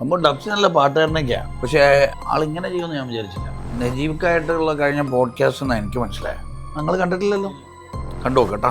നമ്മൾ ഡബ്സ് നല്ല പാട്ടുകാരനൊക്കെയാണ് പക്ഷേ ആളിങ്ങനെ ചെയ്യുമെന്ന് ഞാൻ വിചാരിച്ചില്ല. നജീബ്ക്കായിട്ടുള്ള കഴിഞ്ഞ പോഡ്കാസ്റ്റ് ഒന്നും എനിക്ക് മനസ്സിലായത്. നിങ്ങൾ കണ്ടിട്ടില്ലല്ലോ. കണ്ടു കേട്ടോ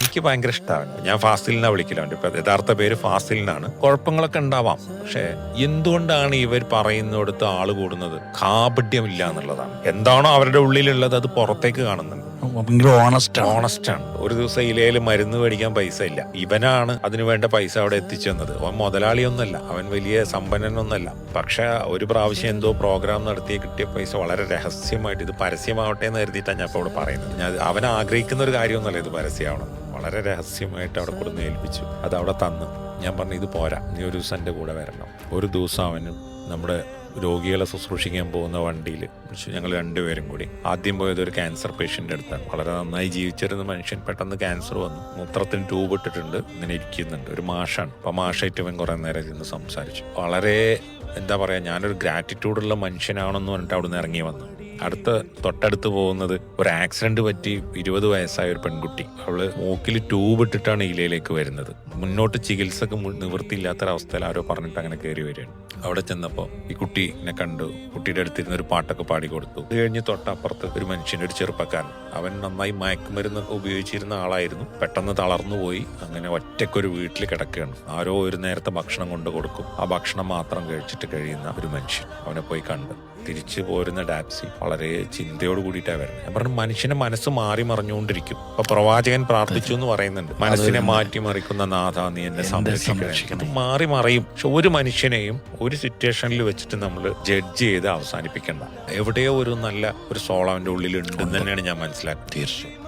എനിക്ക് ഭയങ്കര ഇഷ്ടമാണ് ഞാൻ ഫാസിലിനാ വിളിക്കില്ല അവന്റെ ഇപ്പൊ യഥാർത്ഥ പേര് ഫാസിലിനാണ്. കുഴപ്പങ്ങളൊക്കെ ഉണ്ടാവാം. പക്ഷെ എന്തുകൊണ്ടാണ് ഇവർ പറയുന്നിടത്ത് ആൾ കൂടുന്നത്? കാപട്യമില്ല എന്നുള്ളതാണ്. എന്താണോ അവരുടെ ഉള്ളിലുള്ളത് അത് പുറത്തേക്ക് കാണുന്നുണ്ട്. ഭയങ്കര ഓണസ്റ്റ് ആണ്. ഒരു ദിവസം ഇലയിൽ മരുന്ന് മേടിക്കാൻ പൈസ ഇല്ല. ഇവനാണ് അതിനു വേണ്ട പൈസ അവിടെ എത്തിച്ചു തന്നത് അവൻ മുതലാളിയൊന്നല്ല അവൻ വലിയ സമ്പന്നനൊന്നല്ല പക്ഷെ ഒരു പ്രാവശ്യം എന്തോ പ്രോഗ്രാം നടത്തി കിട്ടിയ പൈസ വളരെ രഹസ്യമായിട്ട് ഇത് പരസ്യമാവട്ടെ എന്ന് കരുതിയിട്ടാണ് ഞാൻ ഇപ്പോൾ പറയുന്നത്. ഞാൻ അവൻ ആഗ്രഹിക്കുന്ന ഒരു കാര്യമൊന്നുമല്ല ഇത് പരസ്യമാവണം. വളരെ രഹസ്യമായിട്ട് അവിടെ കൊടുന്ന് ഏൽപ്പിച്ചു. അത് അവിടെ തന്നു. ഞാൻ പറഞ്ഞു ഇത് പോരാ. നീ ഒരു ദിവസം എന്റെ കൂടെ വരണം. ഒരു ദിവസം അവനും നമ്മുടെ രോഗികളെ ശുശ്രൂഷിക്കാൻ പോകുന്ന വണ്ടിയിൽ. ഞങ്ങൾ രണ്ടുപേരും കൂടി. ആദ്യം പോയത് ഒരു ക്യാൻസർ പേഷ്യന്റെ അടുത്താണ്. വളരെ നന്നായി ജീവിച്ചിരുന്ന മനുഷ്യൻ പെട്ടെന്ന് ക്യാൻസർ വന്നു. മൂത്രത്തിന് ട്യൂബ് ഇട്ടിട്ടുണ്ട്. ഇങ്ങനെ ഇരിക്കുന്നുണ്ട്. ഒരു മാഷാണ്. അപ്പൊ മാഷായിട്ട് ഇവൻ കുറേ നേരം ഇരുന്ന് സംസാരിച്ചു. വളരെ എന്താ പറയുക ഞാനൊരു ഗ്രാറ്റിറ്റ്യൂഡുള്ള മനുഷ്യനാണെന്ന് പറഞ്ഞിട്ട് അവിടുന്ന് ഇറങ്ങി വന്നു. അടുത്ത തൊട്ടടുത്ത് പോകുന്നത് ഒരു ആക്സിഡന്റ് പറ്റി ഇരുപത് വയസ്സായ ഒരു പെൺകുട്ടി. അവൾ മൂക്കിൽ ട്യൂബ് ഇട്ടിട്ടാണ് ഇലയിലേക്ക് വരുന്നത്. മുന്നോട്ട് ചികിത്സക്ക് നിവൃത്തിയില്ലാത്തൊരവസ്ഥയിൽ ആരോ പറഞ്ഞിട്ട് അങ്ങനെ കയറി വരികയാണ്. അവിടെ ചെന്നപ്പോൾ ഈ കുട്ടീനെ കണ്ടു. കുട്ടിയുടെ അടുത്തിരുന്ന് ഒരു പാട്ടൊക്കെ പാടി കൊടുത്തു. അത് കഴിഞ്ഞ് തൊട്ടപ്പുറത്ത് ഒരു മനുഷ്യൻ ഒരു ചെറുപ്പക്കാരൻ. അവൻ നന്നായി മയക്കുമരുന്ന് ഉപയോഗിച്ചിരുന്ന ആളായിരുന്നു. പെട്ടെന്ന് തളർന്നു പോയി. അങ്ങനെ ഒറ്റയ്ക്കൊരു വീട്ടിൽ കിടക്കുകയാണ്. ആരോ ഒരു നേരത്തെ ഭക്ഷണം കൊണ്ട് കൊടുക്കും. ആ ഭക്ഷണം മാത്രം കഴിച്ചിട്ട് കഴിയുന്ന ഒരു മനുഷ്യൻ അവനെ പോയി കണ്ടു. തിരിച്ചു പോരുന്ന ഡാപ്സി വളരെ ചിന്തയോട് കൂടിയിട്ടാണ് വരുന്നത്. ഞാൻ പറഞ്ഞു മനുഷ്യന്റെ മനസ്സ് മാറി മറിഞ്ഞുകൊണ്ടിരിക്കും. അപ്പൊ പ്രവാചകൻ പ്രാർത്ഥിച്ചു എന്ന് പറയുന്നുണ്ട്. മനസ്സിനെ മാറ്റി മറിക്കുന്ന നാഥ നീ എന്നെ സംരക്ഷിക്കണം. മാറി മറിയും. പക്ഷെ ഒരു മനുഷ്യനെയും ഒരു സിറ്റുവേഷനിൽ വെച്ചിട്ട് നമ്മൾ ജഡ്ജ് ചെയ്ത് അവസാനിപ്പിക്കണ്ട. എവിടെയോ ഒരു നല്ല ഒരു സോളവന്റെ ഉള്ളിൽ ഉണ്ടെന്ന് തന്നെയാണ് ഞാൻ മനസ്സിലാക്കുന്നത്. തീർച്ചയായും.